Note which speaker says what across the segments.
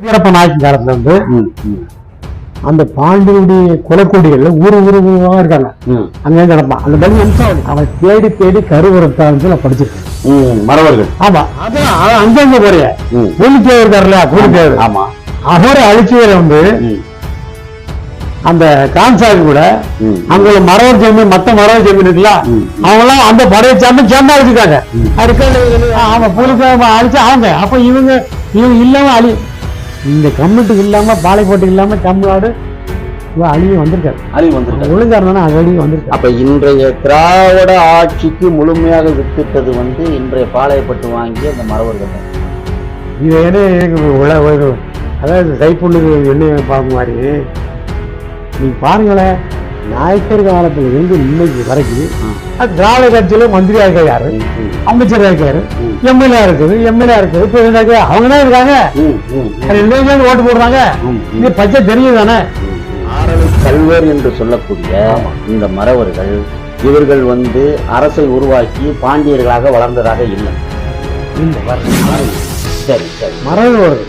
Speaker 1: வீரப்ப நாயக்கன் காலத்துல
Speaker 2: ம்,
Speaker 1: அந்த பாண்டியனுடைய குலக்கொடிகள் ஊரு ஊரு ஊருவா இருக்காங்க. அங்கே கிடப்பான். அந்த பலி வம்சாவளி அவன் தேடி தேடி கருவரத்தான் நான் படிச்சிருக்கேன்.
Speaker 2: மறவர்கள்
Speaker 1: ஆமா. அதான் அவன் அங்கங்க போறிய. கூலித்தேவர் இருக்காருல்ல கூலித்தேவர்
Speaker 2: ஆமா
Speaker 1: அவரை அழிச்சவரை வந்து அந்த கான்சாமி கூட. அங்க மரவர் ஜமீன் மத்த மரவர் ஜமீன் இருக்குல்ல
Speaker 2: ம்.
Speaker 1: அவங்க எல்லாம் அந்த படையை சேர்ந்து சேர்ந்தா அழிச்சுட்டாங்க. ஆமா போலீஸ் அழிச்சு அவங்க அப்ப இவங்க இவங்க இல்லாம அழி இந்த கம்யூனிட்டி இல்லாம பாலைக்கோட்டை இல்லாம தமிழ்நாடு அழிவு வந்திருக்காரு.
Speaker 2: அழிவு வந்திருக்காரு.
Speaker 1: ஒழுங்கா இருந்தா அது அழிவு வந்திருக்காரு.
Speaker 2: அப்ப இன்றைய திராவிட ஆட்சிக்கு முழுமையாக வித்திட்டது வந்து இன்றைய பாளையப்பட்டு வாங்கிய அந்த மறவர்கள் தான்.
Speaker 1: இது என்ன எனக்கு அதாவது கைப்புண்ணுக்கு எண்ணெய் பார்க்கும் மாதிரி. நீங்க பாருங்களேன் நாயக்கர் காலத்துல இருந்து இன்னைக்கு வரைக்கும் திராவிட கட்சியில மந்திரியா இருக்க யாரு அமைச்சரா இருக்காரு. எம்எல்ஏ இருக்குது எம்எல்ஏ இருக்குது பிரசிடண்ட் அவங்க தான் இருக்காங்க. ரெண்டு பேரும் ஓட்டு போடுறாங்க. இது பச்சை தெரியும் தானே?
Speaker 2: ஆரவி கல்வர் என்று சொல்லக்கூடிய இந்த மறவர்கள் இவர்கள் வந்து அரசை உருவாக்கி பாண்டியர்களாக வளர்ந்ததாக இல்லை. சரி சரி.
Speaker 1: மரபு வருது.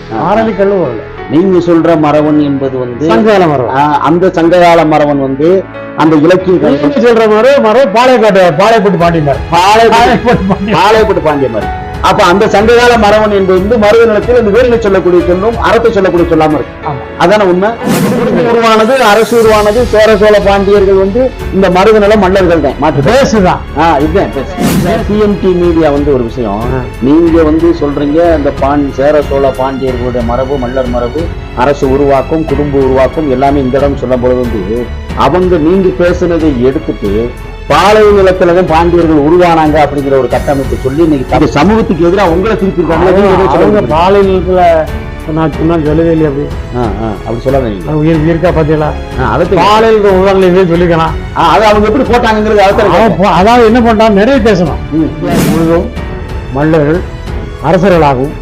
Speaker 1: கல்லு வருது.
Speaker 2: நீங்க சொல்ற மரவன் என்பது வந்து
Speaker 1: சங்ககால
Speaker 2: ஆஹ், அந்த சங்ககால மரவன் வந்து அந்த இலக்கிய
Speaker 1: நீங்க சொல்ற மாதிரி மரம் பாளையக்காட்டு பாளையப்பட்டு பாண்டியர்
Speaker 2: பாளைய
Speaker 1: பாளையப்பட்டு பாண்டியர்
Speaker 2: பாளையப்பட்டு பாண்டிய மாதிரி. அப்ப அந்த சங்ககால மரவன் என்பது வந்து மருத நிலத்தில் இந்த வேலை சொல்லக்கூடிய சொல்லும் அறத்தை சொல்லக்கூடிய சொல்லாம இருக்கு. அதான உண்மை? உருவானது அரசு உருவானது சேர சோழ பாண்டியர்கள் வந்து இந்த மருத நில மன்னர்கள் தான். மாற்று
Speaker 1: பேசுதான்
Speaker 2: இதுதான் சிஎம்டி மீடியா வந்து ஒரு விஷயம். நீங்க வந்து சொல்றீங்க இந்த பாண் சேர சோழ பாண்டியர்களுடைய மரபு மல்லர் மரபு அரசு உருவாக்கும் குடும்ப உருவாக்கும் எல்லாமே இந்த இடம் சொல்லும் பொழுது வந்து அவங்க நீங்க பேசுனதை எடுத்துட்டு பாலை நிலத்துலதான் பாண்டியர்கள் உருவானாங்க அப்படிங்கிற ஒரு கட்டமைப்பு சொல்லி இன்னைக்கு சமூகத்துக்கு எதிராக உங்களை திருப்பி
Speaker 1: அவங்க பாலை நிலத்துல நான் சொன்னா சொல்லவே இல்லை அப்படி?
Speaker 2: அப்படி சொல்லாத
Speaker 1: உயிர் உயிர்க்கா பாத்தீங்களா?
Speaker 2: ஆ, அதை தெரியும்.
Speaker 1: பாலையில் உருவாங்க சொல்லிக்கலாம்
Speaker 2: அது அவங்க எப்படி போட்டாங்கிறது
Speaker 1: அதாவது என்ன பண்றான்? நிறைய பேசணும். முழுதும் மல்லர்கள் அரசர்களாகவும்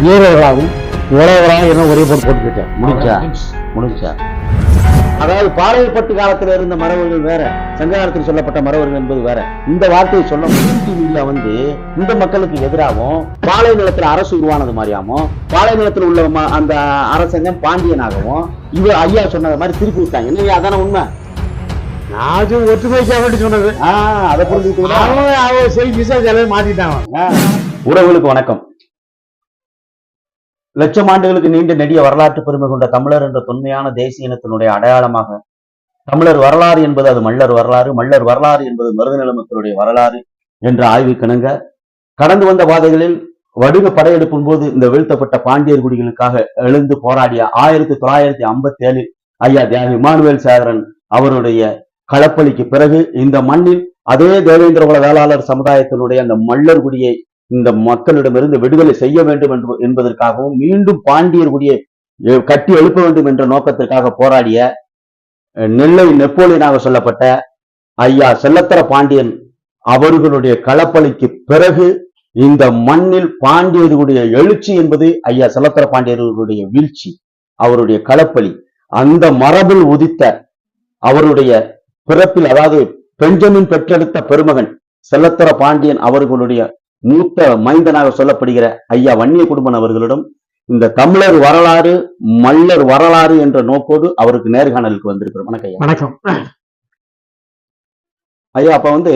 Speaker 1: வீரர்களாகவும் உழவராக என்ன ஒரே போட்டு போட்டு போயிட்டேன்
Speaker 2: முடிச்சா முடிச்சா அதாவது பாளையப்பட்டு காலத்துல இருந்த மரபுகள் வேற சங்ககாலத்தில் சொல்லப்பட்ட மரபுகள் என்பது வேற. இந்த வார்த்தையை சொல்ல டிவியில வந்து இந்த மக்களுக்கு எதிராகவும் பாலை நிலத்துல அரசு உருவானது மாதிரியாவும் பாலை நிலத்துல உள்ள அந்த அரசங்க பாண்டியனாகவும் இவ ஐயா சொன்னது மாதிரி திருப்பி விட்டாங்க. என்ன அதான உண்மை?
Speaker 1: நான் ஒற்றுமைக்காக வேண்டி சொன்னது.
Speaker 2: அதை புரிஞ்சுக்கிட்டீங்களா?
Speaker 1: அவன் மாத்திட்டான் அவன்.
Speaker 2: உறவுகளுக்கு வணக்கம். லட்சம் ஆண்டுகளுக்கு நீண்ட நெடிய வரலாற்று பெருமை கொண்ட தமிழர் என்ற தொன்மையான தேசிய இனத்தினுடைய அடையாளமாக தமிழர் வரலாறு என்பது அது மல்லர் வரலாறு மல்லர் வரலாறு என்பது மருதநில மக்களுடைய வரலாறு என்ற ஆய்வுக்கிணங்க கடந்து வந்த பாதைகளில் வடுக படையெடுப்பின் போது இந்த வீழ்த்தப்பட்ட பாண்டியர் குடிகளுக்காக எழுந்து போராடிய ஆயிரத்தி தொள்ளாயிரத்தி ஐம்பத்தி ஏழில் ஐயா தியாகி இமானுவேல் சேகரன் அவருடைய களப்பலிக்கு பிறகு இந்த மண்ணில் அதே தேவேந்திர குல வேளாளர் சமுதாயத்தினுடைய அந்த மல்லர் குடியை இந்த மக்களிடமிருந்து விடுதலை செய்ய வேண்டும் என்று என்பதற்காகவும் மீண்டும் பாண்டியர் குடியை கட்டி எழுப்ப வேண்டும் என்ற நோக்கத்திற்காக போராடிய நெல்லை நெப்போலியனாக சொல்லப்பட்ட ஐயா செல்லத்தர பாண்டியன் அவர்களுடைய களப்பலிக்கு பிறகு இந்த மண்ணில் பாண்டியர்களுடைய எழுச்சி என்பது ஐயா செல்லத்தர பாண்டியர்களுடைய வீழ்ச்சி அவருடைய களப்பலி. அந்த மரபில் உதித்த அவருடைய பிறப்பில் அதாவது பெஞ்சமின் பெற்றெடுத்த பெருமகன் செல்லத்தர பாண்டியன் அவர்களுடைய மூத்த மைந்தனாக சொல்லப்படுகிற ஐயா வன்னிய குடும்பன் அவர்களிடம் இந்த தமிழர் வரலாறு மல்லர் வரலாறு என்ற நோக்கோடு அவருக்கு நேர்காணலுக்கு வந்திருக்கிறோம். வணக்கம் ஐயா.
Speaker 1: வணக்கம்.
Speaker 2: ஐயா அப்ப வந்து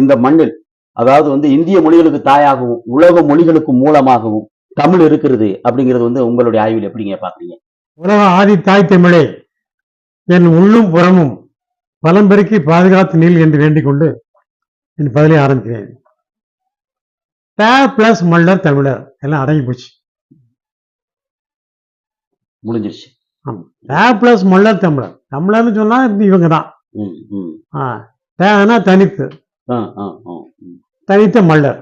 Speaker 2: இந்த மண்ணில் அதாவது வந்து இந்திய மொழிகளுக்கு தாயாகவும் உலக மொழிகளுக்கு மூலமாகவும் தமிழ் இருக்கிறது அப்படிங்கிறது வந்து உங்களுடைய ஆய்வில் எப்படிங்க பாக்குறீங்க
Speaker 1: உலக ஆதி தாய் தமிழே என் உள்ளும் புறமும் பலம் பெருக்கி பாதுகாத்து நீள் என்று வேண்டிக் கொண்டு என் பதிலை ஆரம்பிக்கிறேன். ட பிளஸ் மல்லர் தமிழர். எல்லாம் அடங்கி போச்சு.
Speaker 2: முடிஞ்சிருச்சு.
Speaker 1: ட பிளஸ் மல்லர் தமிழர். தமிழர்னு சொன்னா இவங்க தான் தனித்து. தனித்த மல்லர்.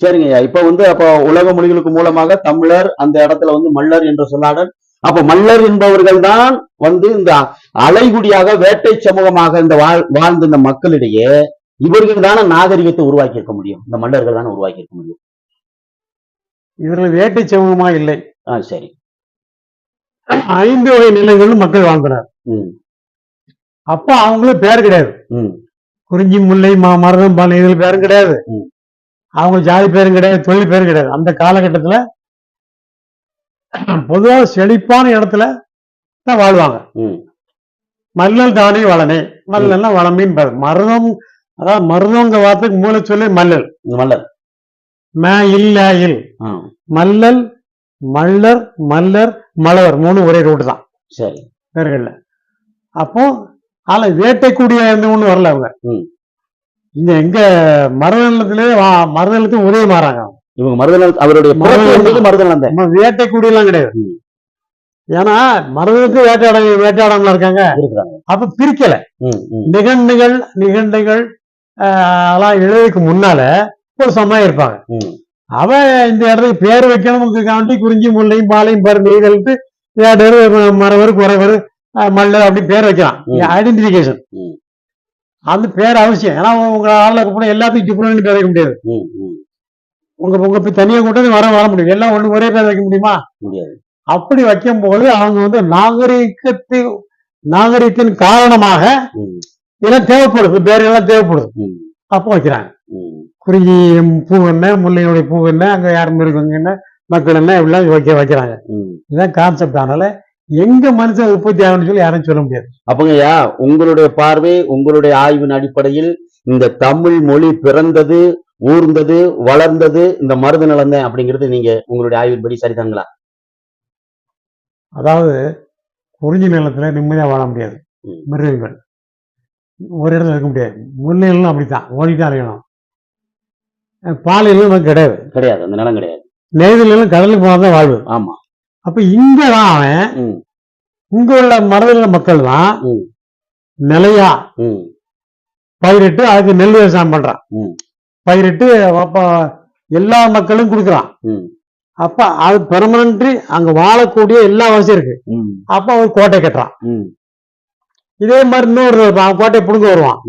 Speaker 2: சரிங்க ஐயா. இப்ப வந்து அப்ப உலக மொழிகளுக்கு மூலமாக தமிழர் அந்த இடத்துல வந்து மல்லர் என்று சொன்னார்கள். அப்ப மல்லர் என்பவர்கள் தான் வந்து இந்த அலைகுடியாக வேட்டை சமூகமாக இந்த வாழ் வாழ்ந்த இந்த மக்களிடையே இவர்கள் தானே நாகரிகத்தை உருவாக்கி இருக்க முடியும். இந்த மல்லர்கள் தானே உருவாக்கி இருக்க முடியும்.
Speaker 1: இவர்கள் வேட்டை சமூகமா இல்லை.
Speaker 2: ஆ சரி.
Speaker 1: ஐந்து வகை நிலங்களிலும் மக்கள் வாழ்ந்தனர் அப்ப அவங்களும் பேர் கிடையாது. குறிஞ்சி முல்லை மருதம் பாலை இதில் பேரும் கிடையாது. அவங்க ஜாதி பேரும் கிடையாது தொழில் பேரும் கிடையாது. அந்த காலகட்டத்துல பொதுவா செழிப்பான இடத்துல தான் வாழ்வாங்க. மல்லல் தானே வளனே மல்லல்னா வளமின் பெயர் மருதம் அதாவது மருதங்க வார்த்தைக்கு மூல சொல்லி மல்லல்.
Speaker 2: மல்லர்
Speaker 1: ம இல்ல இல்
Speaker 2: ஆ.
Speaker 1: மல்லல் மல்லர் மல்லர் மலவர் மூணு ஒரே ரூட் தான்.
Speaker 2: சரி.
Speaker 1: பேர்கள்ல அப்போ ஆனா வேட்டைக்கூடிய ஒண்ணு வரல அவங்க. இங்க எங்க மருதநிலத்திலே மருதநிலத்துக்கு உதவி மாறாங்க.
Speaker 2: இவங்க மருதநல அவருடைய
Speaker 1: மருதநலம்.
Speaker 2: என்பது மருதநலம் தான்.
Speaker 1: நம்ம வேட்டைக்கூடிய எல்லாம் கிடையாது. ஏன்னா மருதத்துக்கு வேட்டையாட வேட்டையாடவங்களா இருக்காங்க. அப்ப பிரிக்கல.
Speaker 2: ம் ம்.
Speaker 1: அதெல்லாம் எழுதுறதுக்கு முன்னால ஒரு சமயம் இருப்பாங்க.
Speaker 2: ம்.
Speaker 1: அவன் இந்த இடத்துக்கு பேர் வைக்கணும்னு காண்டி குறிஞ்சி முல்லையும் பாலையும் பருந்து இதழ்ட்டு ஏடரு மரவர் குறவர் மல்லர் அப்படி பேர் வைக்கலாம். ஐடென்டிபிகேஷன். அந்த பேர் அவசியம். ஏன்னா உங்க ஆள்ல கூட எல்லாத்தையும் டிஃபரெண்ட் பேர் வைக்க முடியாது. உங்க உங்க போய் தனியா கூட்டது வர வர முடியும். எல்லாம் ஒண்ணு ஒரே பேர் வைக்க முடியுமா?
Speaker 2: முடியாது.
Speaker 1: அப்படி வைக்கும் போது அவங்க வந்து நாகரிகத்தின் நாகரிகத்தின் காரணமாக இதெல்லாம் தேவைப்படுது பேர் எல்லாம் தேவைப்படுது? அப்போ வைக்கிறாங்க. குறிஞ்சி பூ என்ன முல்லையுடைய பூ என்ன அங்க யார் மிருகங்க என்ன மக்கள் என்ன இப்படிலாம் வைக்க வைக்கிறாங்க. இதுதான் கான்செப்ட் அதனால எங்க மனுஷன் உற்பத்தி ஆகும்னு சொல்லி யாரும் சொல்ல முடியாது.
Speaker 2: அப்பங்கய்யா உங்களுடைய பார்வை உங்களுடைய ஆய்வின் அடிப்படையில் இந்த தமிழ் மொழி பிறந்தது ஊர்ந்தது வளர்ந்தது இந்த மருது நிலந்தேன் அப்படிங்கிறது நீங்க உங்களுடைய ஆய்வின்படி சரிதாங்களா?
Speaker 1: அதாவது குறிஞ்சி நிலத்துல நிம்மதியா வாழ முடியாது. மிருகங்கள். ஒரு இடத்துல இருக்க முடியாது. முல்லைகளும் அப்படித்தான். ஓடிட்டு அலையணும். பாலையிலும் நமக்கு கிடையாது.
Speaker 2: கிடையாது. அந்த நிலம் கிடையாது.
Speaker 1: நெய்தலும் கடலுக்கு போனாதான் வாழ்வு.
Speaker 2: ஆமா.
Speaker 1: அப்ப இங்க தான் அவன் இங்க உள்ள மரபில மக்கள் தான். நிலையா பயிரிட்டு அதுக்கு நெல் விவசாயம் பண்றான். பயிரிட்டு அப்ப எல்லா மக்களும் கொடுக்குறான். அப்ப அது பெர்மனன்ட்ரி அங்க வாழக்கூடிய எல்லா வசதியும் இருக்கு. அப்ப அவர் கோட்டை கட்டுறான். இதே மாதிரி இன்னொரு அவன் கோட்டை புடுங்க வருவான்.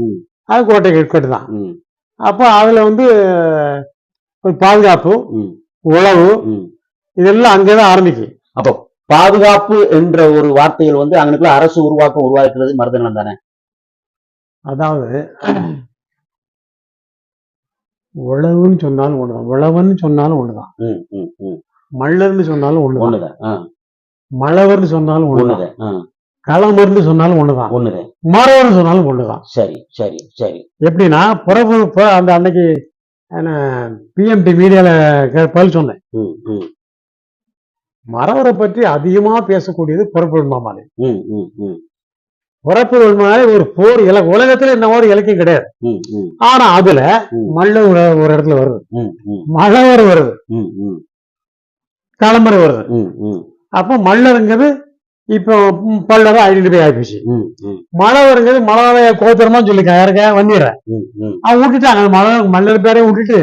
Speaker 1: அது கோட்டை கட்டுதான்
Speaker 2: ம்.
Speaker 1: அப்ப அதுல வந்து ஒரு பாதுகாப்பு உழவு இதெல்லாம் அங்கேதான் ஆரம்பிக்கும்
Speaker 2: அப்போ பாதுகாப்பு என்ற ஒரு வார்த்தையில் வந்து அங்கனுக்குள்ள அரசு உருவாக்கம் உருவாக்குறது மருத நிலம் தானே?
Speaker 1: அதாவது உழவுன்னு சொன்னாலும் ஒண்ணுதான். உழவன்னு சொன்னாலும் ஒண்ணுதான். மல்லர்னு சொன்னாலும் ஒண்ணுதான். மழவர்னு சொன்னாலும் ஒண்ணுதான்.
Speaker 2: ஆ
Speaker 1: களமர்னு சொன்னாலும் ஒண்ணுதான்.
Speaker 2: ஒண்ணுதான்
Speaker 1: மரவர்னு சொன்னாலும் ஒண்ணுதான்.
Speaker 2: சரி சரி சரி.
Speaker 1: எப்படின்னா புறப்பு பு- அந்த அன்னைக்கு பிஎம்டி மீடியால பதில் சொன்னேன். மரவரை பற்றி அதிகமா பேசக்கூடியது புறப்பு மாமாலே புறப்பு மாலை ஒரு போர் இல உலகத்துல இந்த மாதிரி இலக்கியம் கிடையாது. ஆனா அதுல
Speaker 2: ம்.
Speaker 1: மல்ல ஒரு இடத்துல வருது.
Speaker 2: ம் ம்.
Speaker 1: மழவர் வருது. களமர் வருது. அப்போ மல்லருங்கிறது இப்போ ம், பல்லரை ஐடென்டிஃபை ஆயிடுச்சு
Speaker 2: ம் ம்.
Speaker 1: மழவருங்கிறது மழவரைய கோத்திரமா சொல்லிக்க யாருக்க
Speaker 2: ம்
Speaker 1: அவன் விட்டுட்டாங்க மழ மல்லர் பேரை விட்டுட்டு.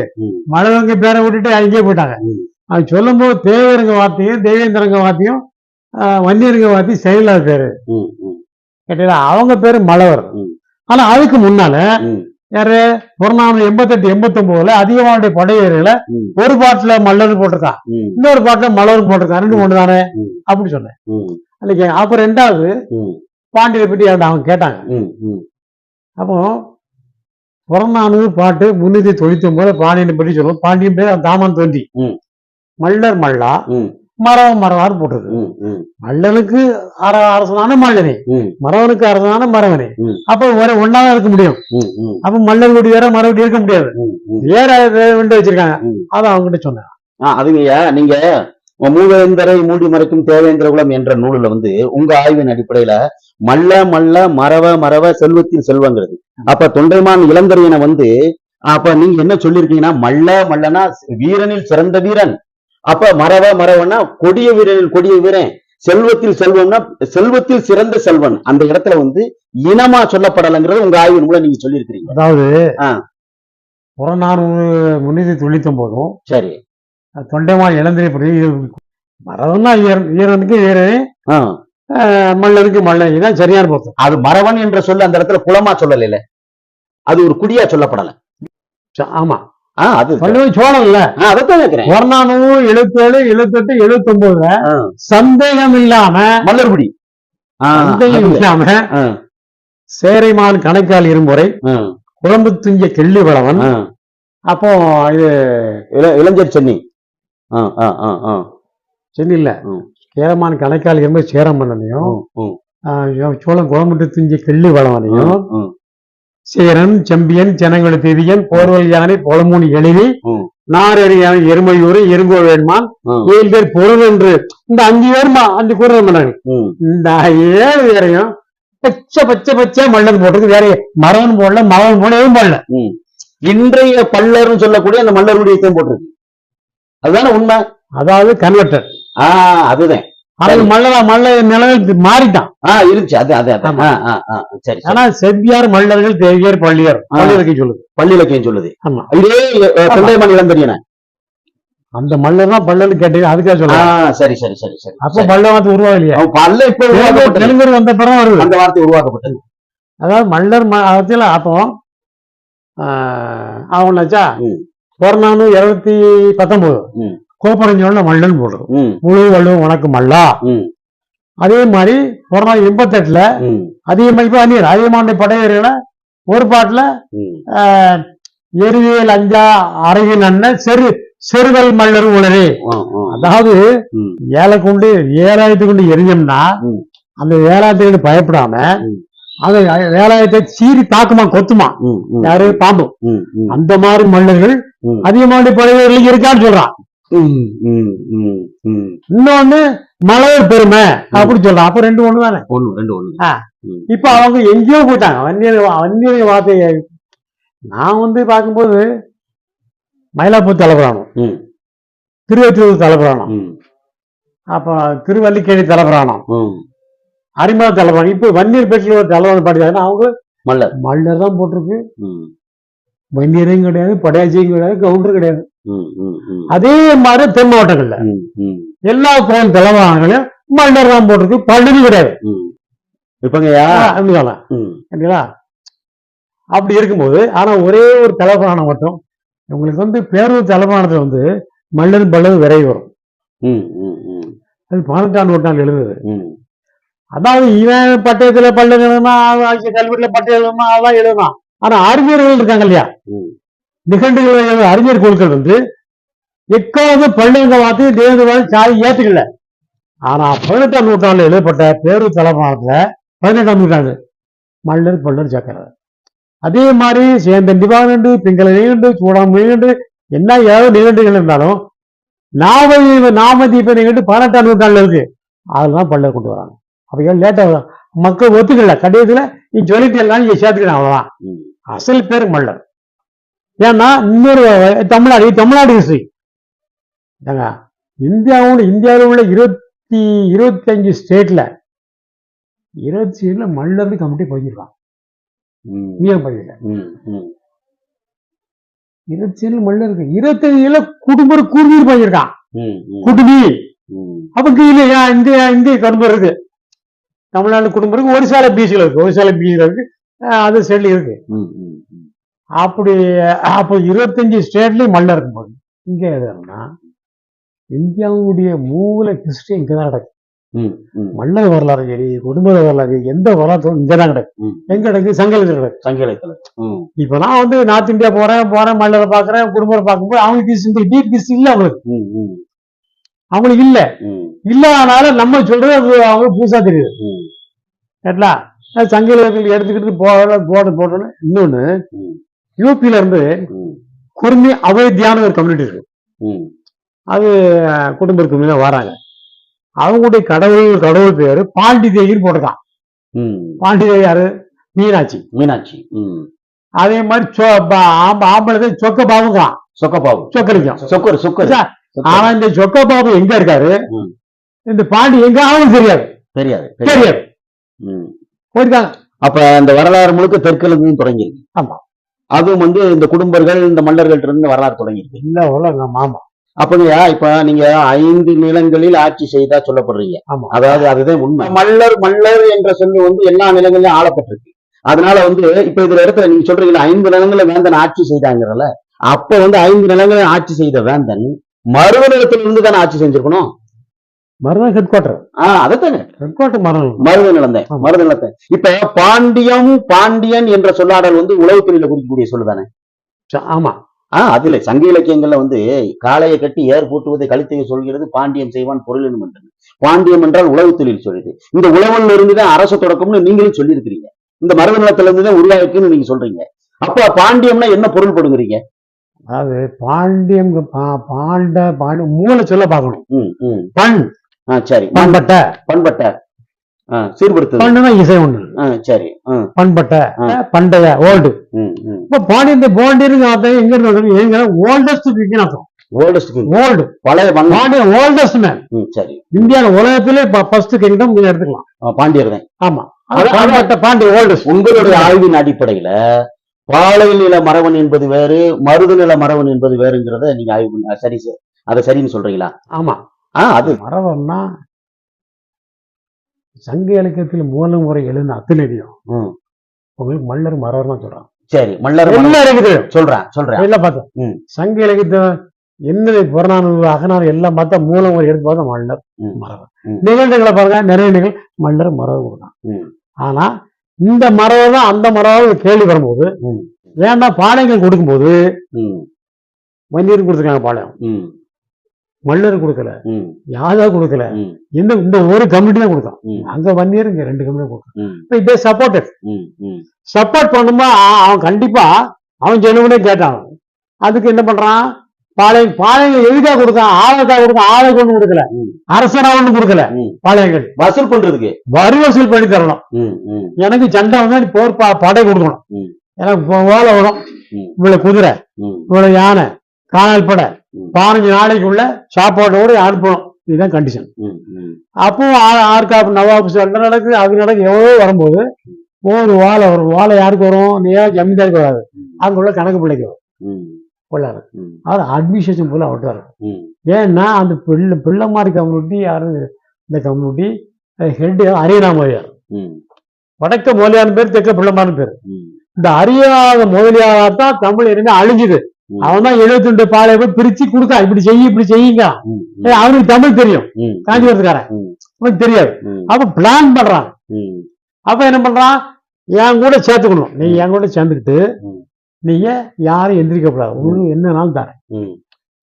Speaker 1: மழவங்க பேரை விட்டுட்டு அங்கேயே போயிட்டாங்க. அது சொல்லும் போது தேவருங்க வார்த்தையும் தேவேந்திரங்க வார்த்தையும் வன்னியருங்க வார்த்தையும் செயலாத பேரு. கேட்டீங்களா? அவங்க பேரு மலவர். ஆனா அதுக்கு முன்னால யாரு? புறநானூறு எண்பத்தெட்டு எண்பத்தொன்பதுல அதிகமான படையேறுகளை
Speaker 2: ம்.
Speaker 1: ஒரு பாட்டுல மல்லர் போட்டிருக்கான் இன்னொரு பாட்டுல மலர் போட்டிருக்கான் ரெண்டு ஒண்ணு தானே
Speaker 2: ம்.
Speaker 1: அப்படி சொன்னேன். அன்னைக்கு அப்ப ரெண்டாவது பாண்டியரை பற்றி அவன் அவங்க கேட்டாங்க? அப்போ புறநானூறு பாட்டு முன்னூத்தி தொண்ணூத்தி ஒன்பது பாண்டியனை பற்றி சொல்லுவோம். பாண்டியன் பேர் தாமன் தோன்றி.
Speaker 2: ம்.
Speaker 1: மல்லர் மல்லா.
Speaker 2: ம்
Speaker 1: மரவன் மரவாறு
Speaker 2: ம்
Speaker 1: மல்லனுக்கு அர- அரசனான மல்லனே மரவனுக்கு அரசனான மரவனே. அப்ப ஒரே ஒன்னாதான் இருக்க முடியும். அப்ப மல்லர் குடி வேற மரவடி இருக்க முடியாது. வேற ரெண்டு வச்சிருக்காங்க. அதை அவங்ககிட்ட சொன்னேன்.
Speaker 2: அதுங்கய்யா நீங்க மூவேந்தரை மூடி மறைக்கும் தேவேந்திர குலம் என்ற நூலுல வந்து உங்க ஆய்வின் அடிப்படையில மல்ல மல்ல மறவ மறவ செல்வத்தில் செல்வங்கிறது. அப்ப தொண்டைமான் இளந்தரையனை வந்து அப்ப நீங்க என்ன சொல்லிருக்கீங்கன்னா மல்ல மல்லனா வீரனில் சிறந்த வீரன். அப்ப மறவ மறவனா கொடிய வீரனில் கொடிய வீரன். செல்வத்தில் செல்வம்னா செல்வத்தில் சிறந்த செல்வன். அந்த இடத்துல வந்து இனமா சொல்லப்படலைங்கிறது உங்க ஆய்வின் மூலம் நீங்க சொல்லியிருக்கிறீங்க.
Speaker 1: அதாவது. புறநானூறு முன்னூத்தி தொண்ணூத்தி ஒன்பதும்
Speaker 2: சரி.
Speaker 1: தொண்டைமான் இளந்திரை மரவன்னா
Speaker 2: ஆ.
Speaker 1: ஆஹ் மல்லனுக்கு மல்லன் இதான் சரியான பொருத்தம்
Speaker 2: அது மறவன் என்ற சொல்ல அந்த இடத்துல குலமா சொல்லல அது ஒரு குடியா சொல்லப்படல.
Speaker 1: ஆமா. இல்ல எழுபத்தி ஒன்பதுல
Speaker 2: ஆ,
Speaker 1: சந்தேகம் இல்லாம
Speaker 2: மல்லர்குடி ஆ,
Speaker 1: சந்தேகம். இல்லாம சேரைமான் கணைக்கால் இருமுறை குழம்பு துஞ்ச கெள்ளி வளவன். அப்போ இது
Speaker 2: இள- இளஞ்சர் சென்னி.
Speaker 1: சென்னையில்
Speaker 2: ம்.
Speaker 1: சேரமான் கணைக்கால் எருமை சேரமன்னனையும் சோழன் குளமுட்டு துஞ்சி கிள்ளி வளவனையும் சேரன் செம்பியன் செனங்கொழு தேவியன் போர்வல் யானை பொலமூனி எழுதி. நாரறி யானை எருமையூர் எருங்கோ வேண்மான் ஏழு பேர் பொருள் என்று இந்த அஞ்சு பேருமா? அஞ்சு கூறுற மன்னர்கள். இந்த ஏழு பேரையும் பச்சை பச்சை பச்சை மல்லன் போட்டிருக்கு. வேற மரவன் போடல மரவன் போடல எதுவும் போடல.
Speaker 2: இன்றைய பல்லர்னு சொல்லக்கூடிய அந்த மல்லருடைய போட்டிருக்கு. அதுதானே உண்மை?
Speaker 1: அதாவது கன்வெர்டர்
Speaker 2: ஆஹ் அதுதான்.
Speaker 1: அது மல்லரா மல்ல நிலவில் மாறிட்டான்.
Speaker 2: ஆஹ் இருந்துச்சு. அது அது சரி.
Speaker 1: ஆனா செவ்வியார் மல்லர்கள் தேவியர் பள்ளியர். பள்ளியருக்கு சொல்லுது.
Speaker 2: பள்ளி இலக்கியம் சொல்லுது.
Speaker 1: ஆமா.
Speaker 2: இதே தொண்டைமணி இளந்தரியன
Speaker 1: அந்த மல்லர் தான் பல்லல் கேட்டீங்க அதுக்காக சொல்லுவாங்க
Speaker 2: சரி சரி சரி சரி.
Speaker 1: அப்ப. பல்லவாத்து உருவாகலையா.
Speaker 2: அவன் பல்ல இப்ப.
Speaker 1: தெலுங்கர் வந்த பிறகு வருது.
Speaker 2: அந்த வார்த்தை உருவாக்கப்பட்டது.
Speaker 1: அதாவது மல்லர் அவத்துல அப்போ அவனாச்சா
Speaker 2: ம்.
Speaker 1: கொரோனானு இருநூத்தி பத்தொன்பது. கோப்பரஞ்சோட மல்லன் போடுறது முழு வள்ளுவம் உனக்கு மல்லா அதே மாதிரி கொரோனா எண்பத்தெட்டுல
Speaker 2: ம்,
Speaker 1: அதிகமாக இப்ப அந்நியர் அதிகமான படையர்களை ஒரு பாட்டுல எருவியல் அஞ்சா அறையின் அண்ணன் செரு செருதல் மல்லர்
Speaker 2: ஆ.
Speaker 1: அதாவது. ஏழை கொண்டு ஏழாயிரத்து கொண்டு எரிஞ்சோம்னா. அந்த ஏழாயிரத்தை பயப்படாம
Speaker 2: ம்.
Speaker 1: அந்த ஏழாயிரத்தை சீறி தாக்குமா கொத்துமா யாரு பாம்பு அந்த மாதிரி மன்னர்கள். அதிகமான படைவர்கள் இருக்கான்னு சொல்றான். இன்னொன்னு மலையர் பெருமை. அப்படி சொல்றான் அப்ப ரெண்டு ஒண்ணு தானே?
Speaker 2: ஒண்ணு ரெண்டு ஒண்ணு.
Speaker 1: இப்ப அவங்க எங்கேயோ போயிட்டாங்க. வன்னியர் வன்னியர் வார்த்தையை நான் வந்து பார்க்கும்போது மயிலாப்பூர் தலைபுராணம்
Speaker 2: ம்,
Speaker 1: திருவற்றூர் தலைபுராணம்
Speaker 2: ம்,
Speaker 1: அப்புறம் திருவல்லிக்கேணி தலைபுராணம். அரிமள தலைபுராணம் இப்ப வன்னியர் பெற்றில் ஒரு தலைவரம் படிச்சாங்கன்னா அவங்க
Speaker 2: மல்லர்.
Speaker 1: மல்லர் தான் போட்டிருக்கு.
Speaker 2: ம்,
Speaker 1: வன்னியரையும் கிடையாது படையாச்சியும் கிடையாது கவுண்டரும் கிடையாது. அதே மாதிரி தென் மாவட்டங்கள்ல. எல்லா கோயில் தலைவராங்களையும் மல்லர் தான் போட்டிருக்கு. பல்லவி கிடையாது.
Speaker 2: ம். இப்பங்கய்யா
Speaker 1: அப்படி இருக்கும்போது ஆனா ஒரே ஒரு தலைப்புராணம் மட்டும் உங்களுக்கு வந்து பேரூர் தலைப்புராணத்துல வந்து மல்லன் பல்லது விரைவு வரும். அது பதினெட்டாம் நூற்றாண்டு எழுதுது
Speaker 2: ம்.
Speaker 1: அதாவது இவன் பட்டயத்துல பல்லு எழுதுனா கல்வெட்டுல பட்டயம் எழுதுனா அதெல்லாம் எழுதலாம் ஆனா அறிஞர்கள் இருக்காங்க இல்லையா? எழுதுற அறிஞர் குழுக்கள் வந்து எக்காவது பள்ளிங்க வார்த்தை தேவதவாதி சாதி ஏத்துக்கல. ஆனா பதினெட்டாம் நூற்றாண்டுல எழுதப்பட்ட பேரூர் தலைப்புராணத்துல பதினெட்டாம் நூற்றாண்டு மல்லர் பல்லர் சக்கரை அதே மாதிரி சேந்தன் திவாகண்டு பிங்கள நிகண்டு சூடாம் நிகண்டு என்ன ஏதாவது நிகண்டுகள் இருந்தாலும் நாமதி நாமதீப நிகண்டு பதினெட்டாம் நூற்றாண்டுல இருக்கு. அதெல்லாம் பல்லர் கொண்டு வராங்க. அப்ப ஏன் லேட்டா மக்கள் ஒத்துக்கல. கடைசியில நீ சொல்லிட்டேன் நீங்க சேர்த்துக்கலாம் அவ்வளவுதான். அசல் பேர் மல்லர் ஏன்னா இன்னொரு தமிழ்நாடு தமிழ்நாடு ஹிஸ்டரி ஏங்க இந்தியாவோட இந்தியாவில் உள்ள இருபத்தி இருபத்தி அஞ்சு ஸ்டேட்ல இருபத்தி ஏழுல மல்லர்னு கமிட்டி பதிஞ்சிருக்கான்
Speaker 2: ம்,
Speaker 1: இந்தியா பதிவில்
Speaker 2: ம், ம்.
Speaker 1: இருபத்தி ஏழு மல்லர் இருக்கு. இருபத்தஞ்சுல குடும்பம் குடுமீர் பதிஞ்சிருக்கான்
Speaker 2: ம், ம்,
Speaker 1: குடுமி
Speaker 2: ம்.
Speaker 1: அப்ப கீழே ஏன் இந்திய இந்திய குடும்பம் இருக்கு. தமிழ்நாடு குடும்பம் இருக்கு ஒரிசால பிசில இருக்கு. ஒரிசால பிசில இருக்கு. அது செல்லி இருக்கு. அப்படி அப்போ இருபத்தஞ்சு ஸ்டேட்லயும் மல்ல இருக்கும்போது இங்க எதுனா இந்தியாவுடைய மூல ஹிஸ்டரி இங்கதான் நடக்கும்
Speaker 2: ம், ம்.
Speaker 1: மல்லர் வரலாறு சரி குடும்ப வரலாறு எந்த வரலாறு இங்கதான் கிடக்கு.
Speaker 2: ம்.
Speaker 1: எங்க கிடக்கு? சங்கத்தில் கிடக்கு.
Speaker 2: சங்கிலத்துல.
Speaker 1: இப்ப நான் வந்து நார்த் இந்தியா போறேன் போறேன் மல்லரை பாக்குறேன் குடும்பத்தை பார்க்கும்போது அவங்களுக்கு ஹிஸ்டரி டீப் ஹிஸ்டரி இல்ல அவங்களுக்கு. அவங்களுக்கு இல்ல. இல்லாதனால நம்ம சொல்றது அவங்களுக்கு புதுசா தெரியுது. கேட்டா சங்க இலக்கியங்கள் எடுத்துக்கிட்டு போட போட போட்டோன்னு இன்னொன்னு யூபியில இருந்து குர்மி அவைத்தியான ஒரு கம்யூனிட்டி இருக்கு. அது அஹ், குடும்ப இருக்குமே வராங்க. அவங்களுடைய கடவுள் கடவுள் பேரு பாண்டி தேவின்னு போட்டிருக்கான். பாண்டி தேவி யாரு? மீனாட்சி.
Speaker 2: மீனாட்சி.
Speaker 1: அதே மாதிரி ஆம்பளை தான் சொக்க பாபுங்கான்
Speaker 2: சொக்கப்பாவு
Speaker 1: சொக்கலிங்கம்
Speaker 2: சொக்கர். சொக்கர்.
Speaker 1: ஆச்சா? ஆனா இந்த சொக்க பாபு எங்க இருக்காரு. இந்த பாண்டி எங்க அவனுக்கு தெரியாது
Speaker 2: தெரியாது. தெரியாது.
Speaker 1: போயிருக்காங்க.
Speaker 2: அப்ப அந்த வரலாறு முழுக்க தெற்கிலிருந்து தொடங்கியிருக்கு.
Speaker 1: ஆமா.
Speaker 2: அதுவும் வந்து இந்த குடும்பர்கள் இந்த மல்லர்கள் இருந்து வரலாறு தொடங்கியிருக்கு.
Speaker 1: இல்ல உலக மாமா.
Speaker 2: அப்பங்கய்யா இப்ப நீங்க ஐந்து நிலங்களில் ஆட்சி செய்தா சொல்லப்படுறீங்க.
Speaker 1: ஆமா.
Speaker 2: அதாவது அதுதான் உண்மை. மல்லர் மல்லர் என்ற சொல்லு வந்து எல்லா நிலங்களிலும் ஆளப்பட்டிருக்கு. அதனால வந்து இப்ப இதுல இடத்துல நீங்க சொல்றீங்களா ஐந்து நிலங்களை வேந்தன் ஆட்சி செய்தாங்கிறல அப்ப வந்து ஐந்து நிலங்களை ஆட்சி செய்த வேந்தன் மருவ நிலத்துல இருந்து தானே ஆட்சி செஞ்சிருக்கணும்?
Speaker 1: மறுநாள் ஹெட் குவார்டர்
Speaker 2: ஆஹ் அதைத்தானே
Speaker 1: ஹெட் குவார்டர் மரணம்
Speaker 2: மருத நிலந்தை
Speaker 1: ஆமா.
Speaker 2: மருத நிலத்தை. இப்ப பாண்டியம் பாண்டியன் என்ற சொல்லாடல் வந்து உளவுத்துறையில குறிக்கக்கூடிய சொல்லுதானே?
Speaker 1: ஆமா.
Speaker 2: ஆஹ் அதுல சங்க இலக்கியங்கள்ல வந்து காளையை கட்டி ஏர் பூட்டுவதை கழுத்தையை சொல்கிறது பாண்டியம் செய்வான் பொருள் என்றது பாண்டியம் என்றால் உழவு தொழில் சொல்லுது. இந்த உழவுல இருந்து தான் அரச தொடக்கம்னு நீங்களும் சொல்லியிருக்கிறீங்க. இந்த மருத நிலத்துல இருந்து தான் உருவாக்குன்னு நீங்க சொல்றீங்க. அப்ப பாண்டியம்னா என்ன பொருள் படுங்கிறீங்க?
Speaker 1: அதாவது பாண்டியம் பாண்ட பாண்ட மூளை சொல்ல பார்க்கணும். பண்.
Speaker 2: சரி.
Speaker 1: பண்பட்ட.
Speaker 2: பண்பட்ட. ஆ சீர்படுத்துது.
Speaker 1: பண்ணுனா இசை ஒண்ணு
Speaker 2: சரி.
Speaker 1: பண்பட்ட. பண்டைய ஓல்டு. இப்ப பாண்டியன் பாண்டியனுக்கு அர்த்தம் எங்க இருந்து எங்க ஓல்டஸ்ட் கிங்னு அர்த்தம்.
Speaker 2: ஓல்டஸ்ட்
Speaker 1: ஓல்டு
Speaker 2: பழைய
Speaker 1: பாண்டியன் ஓல்டஸ்ட் மேன்
Speaker 2: சரி.
Speaker 1: இந்தியால உலகத்திலே ஃபர்ஸ்ட் கிங்டம் நீங்க எடுத்துக்கலாம்.
Speaker 2: பாண்டியர் தான்.
Speaker 1: ஆமா. பாண்டிய ஓல்டஸ்ட்
Speaker 2: உங்களுடைய ஆய்வின் அடிப்படையில பாலை நில மரவன் என்பது வேறு மருது நில மரவன் என்பது வேறுங்கிறத நீங்க ஆய்வு சார். அதை சரின்னு சொல்றீங்களா?
Speaker 1: ஆமா.
Speaker 2: ஆ அது
Speaker 1: மரபம்னா சங்க இலக்கியத்தில் மூல முறை எழுதின அத்தனையும். உங்களுக்கு மல்லர் மரவர் தான் சொல்றான்
Speaker 2: சரி மல்லர்
Speaker 1: இருக்குது
Speaker 2: சொல்றேன் சொல்றேன்
Speaker 1: எல்லாம் பார்த்தோம்
Speaker 2: ம்.
Speaker 1: சங்க இலக்கியத்தை என்னது புறநானூறு அகநானூறு எல்லாம் பார்த்தா மூல முறை எடுத்து பார்த்தா மல்லர். மரவர். நிகழ்வுகளை பாருங்க நிறைய நிகழ் மல்லர் மரவர் தான். ஆனா இந்த மரவர் தான் அந்த மரவர் கேள்வி வரும்போது. வேண்டாம் பாளையங்கள் கொடுக்கும்போது
Speaker 2: ம்
Speaker 1: வன்னியர் கொடுத்துருக்காங்க பாளையம் மல்லர் கொடுக்கல. யாதா கொடுக்கல. இந்த இந்த ஒரு கமிட்டி தான் கொடுத்தான். அங்க வன்னியர் இங்க ரெண்டு கமிட்டி கொடுத்தான். இதே சப்போர்ட்
Speaker 2: ம் ம்.
Speaker 1: சப்போர்ட் பண்ணுமா? அ- அவன் கண்டிப்பா அவன் ஜெனுவனே கேட்டான். அதுக்கு என்ன பண்றான்? பாளையம் பாளையங்கள் எதுக்காக கொடுத்தான்? ஆளுக்காக கொடுத்தான். ஆளை கொண்டு கொடுக்கல. அரசனா ஒண்ணு கொடுக்கல. பாளையங்கள்.
Speaker 2: வசூல் பண்றதுக்கு.
Speaker 1: வரி வசூல் பண்ணி தரணும். எனக்கு சண்டை வந்தா போர் படை கொடுக்கணும். எனக்கு ஓலை வரும். இவ்வளவு குதிரை இவ்வளவு யானை காலால் படை. பதினஞ்சு நாளைக்குள்ள சாப்பாடோடு அனுப்பணும். இதுதான் கண்டிஷன் அப்போ ஆர்காப் நவாப் சண்டை நடக்குது? அது நடக்குது. எவ்வளோ வரும்போது ஒரு வாழை வரும். வாழை யாருக்கு வரும்? நீயா ஜமீன்தாருக்கு வராது? அங்க உள்ள கணக்கு பிள்ளைக்கு வரும். அது அட்மினிஸ்ட்ரேஷன் போல அவுட் வரும்
Speaker 2: ம்.
Speaker 1: ஏன்னா அந்த பிள்ளை பிள்ளைமாரி கம்யூனிட்டி யாரு? இந்த கம்யூனிட்டி ஹெட் அரியணா மொழியார் வடக்க மொழியான பேர் தெற்க பிள்ளைமாரின் பேர். இந்த அறியாத முதலியாரா தான் தமிழ் இருந்து அழிஞ்சுது. அவன் தான் எழுபத்தி ரெண்டு பாளைய போய் பிரிச்சு கொடுத்தான் இப்படி செய்ய இப்படி செய்யுங்க. அவனுக்கு தமிழ் தெரியும். காஞ்சிபுரத்துக்காரன். அவனுக்கு தெரியாது. அப்ப பிளான் பண்றான். அப்ப என்ன பண்றான்? என் கூட சேர்த்துக்கணும். நீ என் கூட சேர்ந்துக்கிட்டு. நீங்க யாரும் எந்திரிக்கப்படாது. உங்களுக்கு என்னனாலும் தரேன்?
Speaker 2: ம்.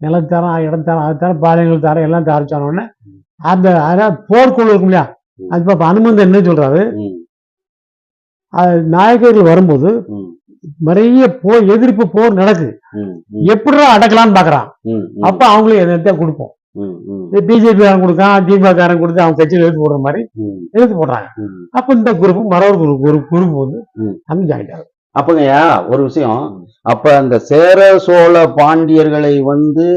Speaker 1: நிலத்தரம் இடம் தரம் அது தரம் பாளையங்கள் தரம் எல்லாம் தரச்சான உடனே அந்த அதான் போர்க்குழு இருக்கும் இல்லையா. அது இப்ப அனுமந்தம் என்ன சொல்றாரு? நாயக்கர்கள் வரும்போது நிறைய போர் எதிர்ப்பு போர் நடக்குது எப்படி அடக்கலாம்னு பாக்குறான். அப்ப அவங்களுக்கு எதை கொடுப்போம். பிஜேபி காரன் கொடுக்கான் திமுக காரன் கொடுத்து அவங்க கட்சியில் எழுத்து போடுற மாதிரி எழுத்து போடுறாங்க. அப்ப இந்த குரூப் மரவர் குரூப் ஒரு குரூப் வந்து. அங்க ஜாயின் ஆகுது.
Speaker 2: அப்பங்கய்யா ஒரு விஷயம். அப்ப அந்த சேர சோழ பாண்டியர்களை வந்து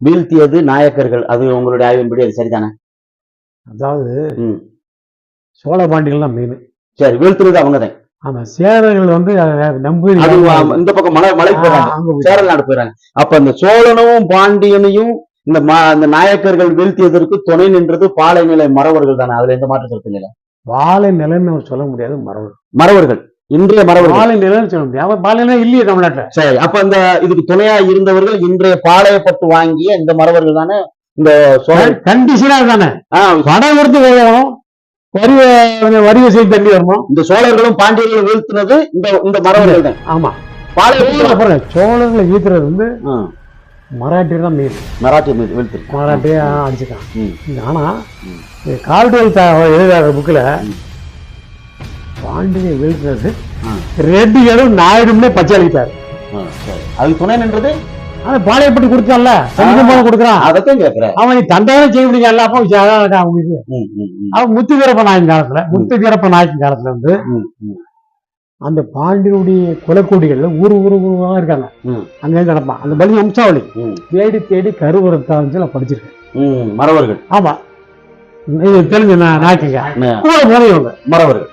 Speaker 2: வீழ்த்தியது நாயக்கர்கள். அது உங்களுடைய ஆய்வின்படி அது சரிதானே?
Speaker 1: அதாவது சோழ பாண்டியர்கள் தான் மெயின்
Speaker 2: சரி வீழ்த்துறது அவங்கதான்.
Speaker 1: ஆமா சேரர்கள் வந்து
Speaker 2: ஆமா, இந்த பக்கம் மலை மலை போறாங்க. சேர நாடு போயிறாங்க. அப்ப அந்த சோழனும் பாண்டியனையும் இந்த அந்த நாயக்கர்கள் வீழ்த்தியதற்கு துணை நின்றது பாலைநிலை மறவர்கள் தானே. அதுல எந்த மாற்றம் கருத்து இல்லை
Speaker 1: வாழை நிலைன்னு சொல்ல முடியாது மரவர்
Speaker 2: மறவர்கள். இன்றைய மறவர்கள்.
Speaker 1: வாழை நிலைன்னு சொல்ல முடியாது. அவன் நிலை இல்லையே தமிழ்நாட்டுல.
Speaker 2: சரி அப்ப அந்த இதுக்கு துணையா இருந்தவர்கள் இன்றைய பாளையப்பட்டு வாங்கிய இந்த மறவர்கள் தானே? இந்த சோழ
Speaker 1: கண்டிஷனா தானே. படம் வேணும் வரி வரி வசூல் தண்ணி வரணும்
Speaker 2: இந்த சோழர்களும் பாண்டியர்களும் வீழ்த்தினது இந்த இந்த மறவர்கள் தான்.
Speaker 1: ஆமா. அப்புறம் சோழர்களை ஈத்துறது வந்து மராட்டியர் தான் மெயின்
Speaker 2: மராட்டிய மீது வீழ்த்திருக்கு.
Speaker 1: மராட்டிய அடிச்சுக்கான்
Speaker 2: ம்.
Speaker 1: ஆனா. கால்டுவல் எழுதாத புக்கில். பாண்டியை வீழ்த்துறது
Speaker 2: ஆ.
Speaker 1: ரெட்டிகளும் நாயுடுமே பச்சை அளித்தார்.
Speaker 2: அதுக்கு துணை நின்றது?
Speaker 1: பாளையப்பட்டி கொடுத்தான்ல. சங்கமாக கொடுக்குறான்.
Speaker 2: அதைத்தான் கேட்கிறேன்
Speaker 1: அவன் நீ செய்ய முடியல அப்போ இருக்கான் அவங்களுக்கு அவன் முத்து வீரப்ப நாயக்கன் காலத்துல முத்து வீரப்ப நாயக்கன் காலத்துல
Speaker 2: ம்,
Speaker 1: அந்த பாண்டியனுடைய குலக்கோடிகள்ல ஊரு ஊரு ஊருவா இருக்காங்க. அங்கே கிடப்பான். அந்த பலி வம்சாவளி. தேடி தேடி கருவரத்தான் நான் படிச்சிருக்கேன்.
Speaker 2: மறவர்கள்.
Speaker 1: ஆமா. தெரிஞ்ச நா- நாயக்கங்க
Speaker 2: ந-
Speaker 1: கூட போனவங்க
Speaker 2: மறவர்கள்.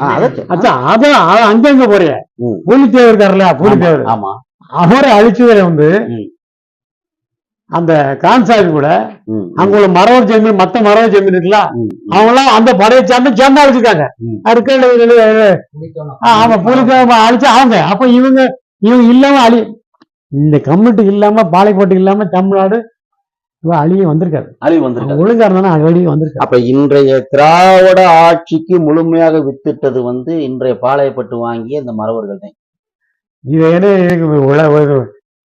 Speaker 1: அதான் அதான் அங்கங்க போறிய.
Speaker 2: ம்.
Speaker 1: பூலித்தேவர் இருக்காருல்ல பூலித்தேவர்.
Speaker 2: ஆமா.
Speaker 1: அவரை அழிச்சதுல வந்து. அந்த கான்சாமி கூட அங்க உள்ள மரவர் ஜமீன் மத்த மரவர் ஜமீன் இருக்குல்ல
Speaker 2: ம், ம்,
Speaker 1: அவங்களாம் அந்த படையை சேர்ந்து சேர்ந்து அழிச்சிருக்காங்க ஆமா புலித்தேவர் அழிச்சு அவங்க அப்ப இவங்க இவங்க இல்லாம அழி இந்த கம்யூனிட்டி இல்லாம பாளையப்பட்டு இல்லாம தமிழ்நாடு இவ அழிய வந்திருக்காரு.
Speaker 2: அழிவு வந்திருக்காரு.
Speaker 1: ஒழுங்கா இருந்தா அழிய வந்திருக்காரு.
Speaker 2: அப்ப இன்றைய திராவிட ஆட்சிக்கு முழுமையாக வித்திட்டது வந்து இன்றைய பாளையப்பட்டு வாங்கிய இந்த மறவர்கள் தான்
Speaker 1: இது என்ன எனக்கு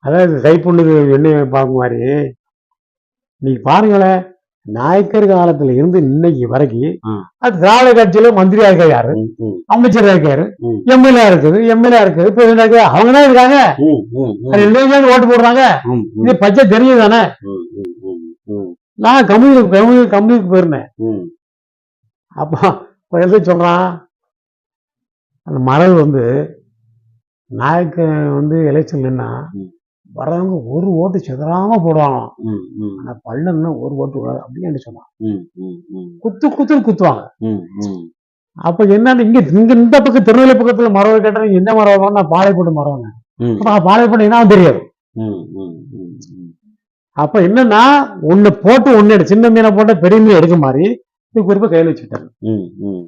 Speaker 1: அதாவது கைப்புண்ணுக்கு எண்ணெய் பார்க்கும் மாதிரி. நீங்க பாருங்களேன் நாயக்கர் காலத்துல இருந்து இன்னைக்கு வரைக்கும். அது திராவிட கட்சியில மந்திரியா இருக்க யாரு? அமைச்சரா இருக்காரு. எம்எல்ஏ இருக்குது எம்எல்ஏ இருக்குது பிரசிடண்ட் இருக்கு அவங்க தான் இருக்காங்க ரெண்டு ஓட்டு போடுறாங்க. இது பச்சை தெரியும் தானே? நான் கம்யூனிக்கு கம்யூனி கம்யூனிக்கு போயிருந்தேன். அப்போ இப்போ சொல்றான்? அந்த மரல் வந்து நாயக்க வந்து எலெக்ஷன் நின்னா. வர்றவங்க ஒரு ஓட்டு சிதறாம போடுவாங்க.
Speaker 2: ம், ம்,
Speaker 1: ஆனா பள்ளம்னா ஒரு ஓட்டு விடாது அப்படின்னு சொன்னான் குத்து குத்துன்னு குத்துவாங்க. அப்ப என்னன்னு இங்க இங்க இந்த பக்கம் திருநெல்வேலி பக்கத்துல மரம் கேட்டா எந்த மரம் நான் பாளையப்பட்டு மரம்
Speaker 2: ம்,
Speaker 1: அப்ப பாளையப்பட்டு என்ன தெரியாது. அப்ப என்னன்னா ஒண்ணு போட்டு ஒண்ணு சின்ன மீனை போட்ட பெரிய மீன் எடுக்க மாதிரி இது குறிப்பா கையில
Speaker 2: ம்.